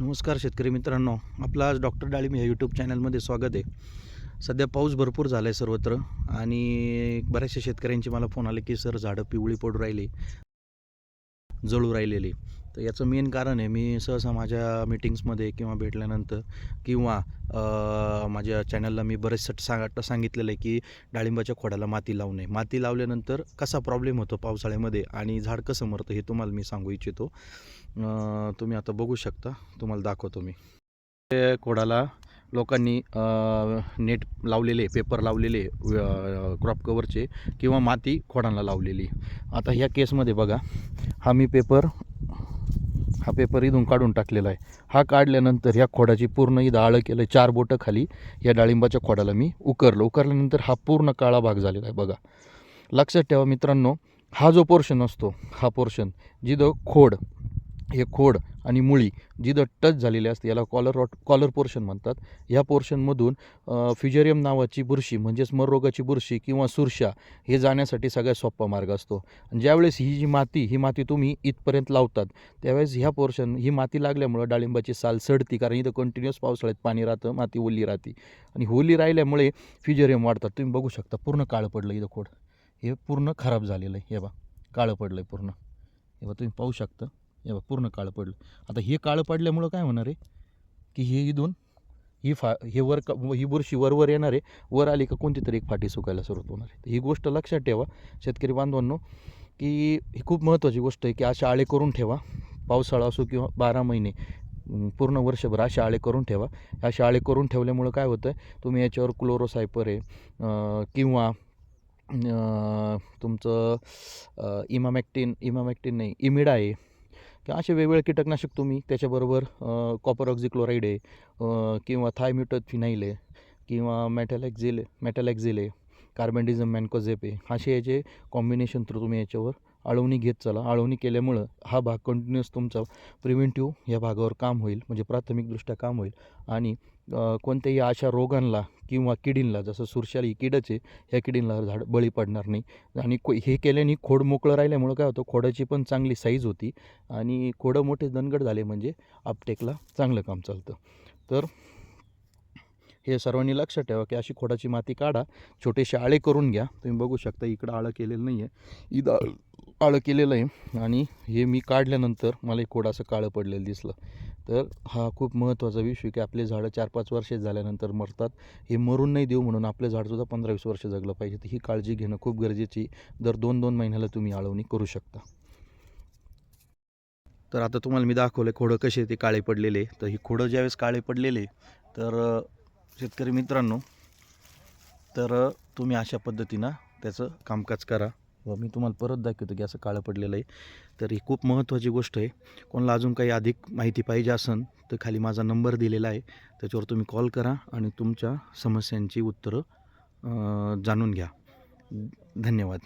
नमस्कार शेतकरी मित्रांनो आपलं आज डॉक्टर डाळिंब या यूट्यूब चॅनलमध्ये स्वागत आहे. सध्या पाऊस भरपूर झाला आहे सर्वत्र आणि बऱ्याचशा शेतकऱ्यांचे मला फोन आले की सर झाडं पिवळी पडू राहिली जळू राहिलेली. तर याचं मेन कारण आहे मी सहसा माझ्या मीटिंग्समध्ये किंवा भेटल्यानंतर किंवा माझ्या चॅनलला मी बरेचसं सांगा सांगितलेलं आहे की डाळिंबाच्या खोडाला माती लावू नये. माती लावल्यानंतर कसा प्रॉब्लेम होतो पावसाळ्यामध्ये आणि झाड कसं मरतं हे तुम्हाला मी सांगू इच्छितो. तुम्ही आता बघू शकता तुम्हाला दाखवतो मी. खोडाला लोकांनी नेट लावलेले पेपर लावलेले क्रॉप कवरचे किंवा माती खोडांना लावलेली. आता ह्या केसमध्ये बघा हा मी पेपर हा पेपर इथून काढून टाकलेला आहे. हा काढल्यानंतर ह्या खोडाची पूर्ण इथं आळं केलं चार बोटं खाली या डाळिंबाच्या खोडाला मी उकरलं. उकरल्यानंतर हा पूर्ण काळा भाग झालेला आहे. बघा. लक्षात ठेवा मित्रांनो हा जो पोर्शन असतो हा पोर्शन जिथं खोड हे खोड आणि मुळी जिथं टच झालेली असते याला कॉलर रॉट कॉलर पोर्शन म्हणतात. ह्या पोर्शनमधून फिजेरियम नावाची बुरशी म्हणजेच मररोगाची बुरशी किंवा सुरशा हे जाण्यासाठी सगळ्यात सोपा मार्ग असतो. आणि ज्यावेळेस ही जी माती ही माती तुम्ही इथपर्यंत लावतात त्यावेळेस ह्या पोर्शन ही माती लागल्यामुळं डाळिंबाची साल सडती कारण इथं कंटिन्युअस पावसाळ्यात पाणी राहतं माती ओली राहते. आणि ओली राहिल्यामुळे फिजेरियम वाढतात. तुम्ही बघू शकता पूर्ण काळं पडलं इथं खोड. हे पूर्ण खराब झालेलं आहे. हे बा काळं पडलं आहे पूर्ण. हे बा तुम्ही पाहू शकता. बघ पूर्ण काळं पडलं. आता हे काळं पडल्यामुळं काय होणार आहे? की हे इथून ही फा हे वर का ही बुरशी वरवर येणार आहे. वर आली का कोणती तरी एक फाटी सुकायला सुरुवात होणार आहे. तर ही गोष्ट लक्षात ठेवा शेतकरी बांधवांनो की ही खूप महत्त्वाची गोष्ट आहे की अशा आळे करून ठेवा. पावसाळा असो किंवा बारा महिने पूर्ण वर्षभर अशा आळे करून ठेवा. अशा आळे करून ठेवल्यामुळं काय होतं? तुम्ही याच्यावर क्लोरोसायपर आहे किंवा तुमचं इमामॅक्टिन इमामॅक्टिन नाही इमिडा आहे. किंवा असे वेगवेगळे कीटकनाशक तुम्ही त्याच्याबरोबर कॉपर ऑक्झिक्लोराईड आहे किंवा थायम्युटत आहे किंवा मॅटॅलॅक्झिल मॅटॅलॅक्झिल आहे. कार्बेंडिझम मॅनकोझेपे असे याचे कॉम्बिनेशन थ्रू तुम्ही याच्यावर आळवणी घेत चला. आळवणी केल्यामुळं हा भाग कंटिन्युअस तुमचा प्रिव्हेंटिव्ह या भागावर काम होईल. म्हणजे प्राथमिकदृष्ट्या काम होईल. आणि कोणत्याही अशा रोगांना किंवा किडींना जसं सुरशाली किडचे किडच आहे ह्या किडींना झाड बळी पडणार नाही. आणि को हे केल्याने खोड मोकळं राहिल्यामुळं काय होतं? खोडाची पण चांगली साईज होती. आणि खोडं मोठे दणगड झाले म्हणजे आपटेकला चांगलं काम चालतं. तर हे सर्वांनी लक्षात ठेवा की अशी खोडाची माती काढा. छोटेसे आळे करून घ्या. तुम्ही बघू शकता इकडं आळं केलेलं नाही आहे इथं आळं केलेलं आहे. आणि हे मी काढल्यानंतर मला एक खोड असं काळं पडलेलं दिसलं. तर हा खूप महत्त्वाचा विषय की आपले झाडं चार पाच वर्षे झाल्यानंतर मरतात. हे मरून नाही देऊ म्हणून आपलं झाडसुद्धा पंधरा वीस वर्ष जगलं पाहिजे. तर ही काळजी घेणं खूप गरजेची दर दोन दोन महिन्याला तुम्ही आळवणी करू शकता. तर आता तुम्हाला मी दाखवलं खोडं कसे ते काळे पडलेले तर ही खोडं ज्यावेळेस काळे पडलेले तर शेतकरी मित्रांनो तर तुम्ही अशा पद्धतीनं त्याचं कामकाज करा व मी तुम्हाला परत दाखवतो की असं काळं पडलेलं आहे. तर ही खूप महत्त्वाची गोष्ट आहे. कोणाला अजून काही अधिक माहिती पाहिजे असेल तर खाली माझा नंबर दिलेला आहे. त्याच्यावर तुम्ही कॉल करा आणि तुमच्या समस्यांची उत्तरं जाणून घ्या. धन्यवाद.